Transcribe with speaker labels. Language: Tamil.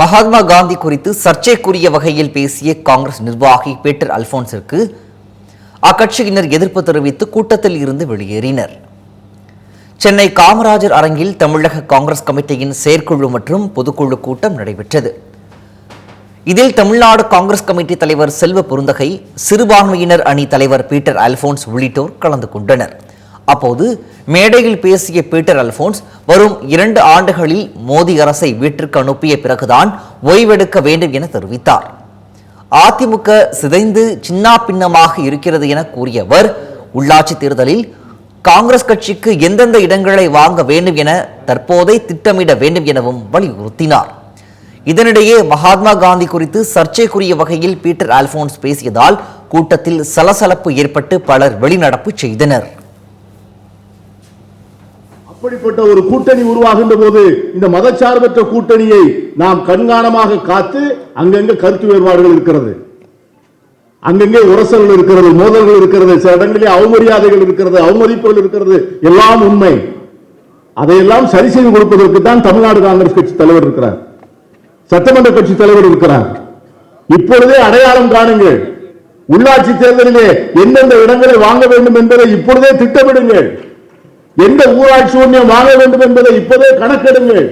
Speaker 1: மகாத்மா காந்தி குறித்து சர்ச்சைக்குரிய வகையில் பேசிய காங்கிரஸ் நிர்வாகி பீட்டர் அல்போன்ஸிற்கு அக்கட்சியினர் எதிர்ப்பு தெரிவித்து கூட்டத்தில் இருந்து வெளியேறினர். சென்னை காமராஜர் அரங்கில் தமிழக காங்கிரஸ் கமிட்டியின் செயற்குழு மற்றும் பொதுக்குழு கூட்டம் நடைபெற்றது. இதில் தமிழ்நாடு காங்கிரஸ் கமிட்டி தலைவர் செல்வ பொருந்தகை சிறுபான்மையினர் அணி தலைவர் பீட்டர் அல்போன்ஸ் உள்ளிட்டோர் கலந்து கொண்டனர். அப்போது மேடையில் பேசிய பீட்டர் அல்போன்ஸ் வரும் இரண்டு ஆண்டுகளில் மோடி அரசை வீட்டிற்கு அனுப்பிய பிறகுதான் ஓய்வெடுக்க வேண்டும் என தெரிவித்தார். அதிமுக சிதைந்து சின்னாபின்னமாக இருக்கிறது என கூறியவர் உள்ளாட்சி தேர்தலில் காங்கிரஸ் கட்சிக்கு எந்தெந்த இடங்களை வாங்க வேண்டும் என தற்போதை திட்டமிட வேண்டும் எனவும் வலியுறுத்தினார். இதனிடையே மகாத்மா காந்தி குறித்து சர்ச்சைக்குரிய வகையில் பீட்டர் ஆல்போன்ஸ் பேசியதால் கூட்டத்தில் சலசலப்பு ஏற்பட்டு பலர் வெளிநடப்பு செய்தனர்.
Speaker 2: அப்படிப்பட்ட ஒரு கூட்டணி உருவாகின்ற போது இந்த மதச்சார்பற்ற கூட்டணியை நாம் கண்காணமாக காத்து அங்கங்க கருத்து வேறுபாடுகள் இருக்கிறது. அங்கங்கே உரசல்கள் இருக்கிறது மோதல்கள் இருக்கிறது சில இடங்களிலே அவமரியாதைகள் இருக்கிறது அவமதிப்புகள் இருக்கிறது எல்லாம் உண்மை. அதையெல்லாம் சரி செய்து கொடுப்பதற்கு தான் தமிழ்நாடு காங்கிரஸ் கட்சி தலைவர் இருக்கிறார். சட்டமன்ற கட்சி தலைவர் இருக்கிறார். இப்பொழுதே அடையாளம் காணுங்கள். உள்ளாட்சி தேர்தலிலே எந்தெந்த இடங்களை வாங்க வேண்டும் என்பதை இப்பொழுதே திட்டமிடுங்கள். எந்த ஊராட்சி ஒன்றியம் வாங்க வேண்டும் என்பதை இப்போதே கணக்கெடுங்கள்.